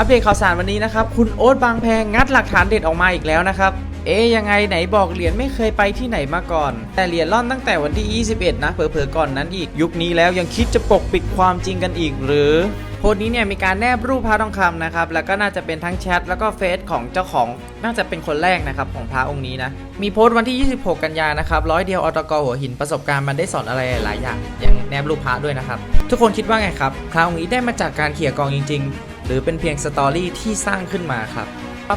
อัปเดตข่าวสารวันนี้นะครับ คุณโอ๊ตบางแพงงัดหลักฐานเด็ดออกมาอีกแล้วนะครับ เอ๊ยยังไงไหนบอกเหรียญไม่เคยไปที่ไหนมาก่อน แต่เหรียญล่อนตั้งแต่วันที่ 21 นะเผลอๆก่อนนั้นอีก ยุคนี้แล้วยังคิดจะปกปิดความจริงกันอีกหรือโพสต์นี้เนี่ยมีการแนบรูปพระทองคำนะครับ แล้วก็น่าจะเป็นทั้งแชทแล้วก็เฟซของเจ้าของ น่าจะเป็นคนแรกนะครับของพระองค์นี้นะ มีโพสต์วันที่ 26 กันยานะครับร้อยเดียวอตกหัวหินประสบการณ์มันได้สอนอะไรหลายอย่างอย่างแนบรูปพระด้วยนะครับ ทุกคนคิดว่าไงครับพระองค์นี้ได้มาจากการเขี่ยกองจริง ๆ รือเป็นเพียงสตอรี่ที่สร้างขึ้นมาครับ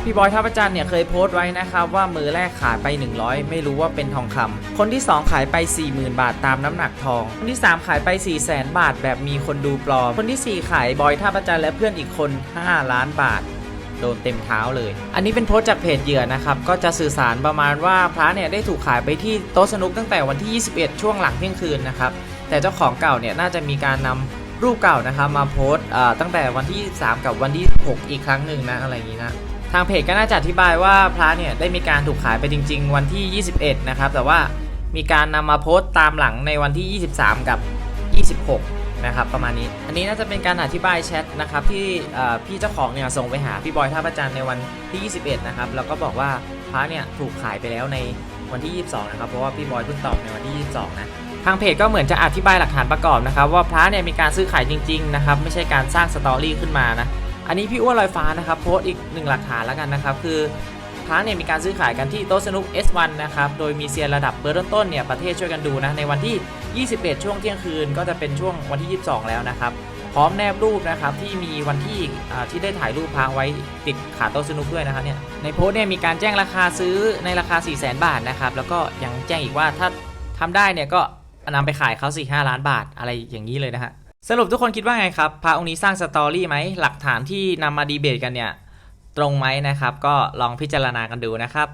พี่บอยท่าประจันเนี่ยเคยโพสต์ไว้นะครับว่ามือแรกขายไป 100 ไม่รู้ว่าเป็นทองคำคนที่ 2 ขายไป 40,000 บาทตามน้ำหนักทอง คนที่ 3 ขายไป 400,000บาทแบบมีคนดูปลอม คนทีสี่ 4 ขายบอยท่าประจันและเพื่อนอีกคน 5 ล้านบาทโดนเต็มเท้าเลย อันนี้เป็นโพสต์จากเพจเหยื่อนะครับ ก็จะสื่อสารประมาณว่าพระเนี่ยได้ถูกขายไปที่โต๊ะสนุกตั้งแต่วันที่ 21 ช่วงหลังเที่ยงคืนนะครับ แต่เจ้าของเก่าเนี่ยน่าจะมีการนำ รูปเก่านะครับมาโพสต์ตั้งแต่วันที่ 3 กับวันที่ 6 อีกครั้งหนึ่งนะอะไรอย่างนี้นะทางเพจก็น่าจะอธิบายว่าพระเนี่ยได้มีการถูกขายไปจริง ๆ วันที่ 21 นะครับ แต่ว่ามีการนำมาโพสต์ตามหลังในวันที่ 23 กับ 26 นะครับ ประมาณนี้ อันนี้น่าจะเป็นการอธิบายแชทนะครับที่พี่เจ้าของเนี่ยส่งไปหาพี่บอยท่าประจันในวันที่ 21 นะครับ แล้วก็บอกว่าพระเนี่ยถูกขายไปแล้วใน วันที่ 22 นะครับ เพราะว่าพี่บอยเพิ่งตอบในวันที่ 22 นะ ทางเพจก็เหมือนจะอธิบายหลักฐานประกอบนะครับ ว่าพระเนี่ยมีการซื้อขายจริงๆนะครับไม่ใช่การสร้างสตอรี่ขึ้นมานะอันนี้พี่อ้วนลอยฟ้านะครับโพสต์อีกหนึ่งหลักฐานแล้วกันนะครับคือพระเนี่ยมีการซื้อขายกันที่โต๊ะสนุก S1 นะครับ โดยมีเซียนระดับเบอร์ต้นๆเนี่ยประเทศช่วยกันดูนะ ในวันที่ 21 ช่วงเที่ยงคืนก็จะเป็นช่วงวันที่ 22 แล้วนะครับ พร้อมแนบรูปนะครับที่มีวันที่ที่ได้ถ่ายรูปพระไว้ติดขาโต๊ะสนุกด้วยนะครับเนี่ยในโพสเนี่ยมีการแจ้งราคาซื้อในราคา 4 0 0 0 0 0 บาทนะครับแล้วก็ยังแจ้งอีกว่าถ้าทำได้เนี่ยก็นำไปขายเขา4 5ล้านบาทอะไรอย่างนี้เลยนะฮะสรุปทุกคนคิดว่าไงครับพระองค์นี้สร้างสตอรี่ไหมหลักฐานที่นำมาดีเบตกันเนี่ยตรงไหมนะครับ ก็ลองพิจารณากันดูนะครับ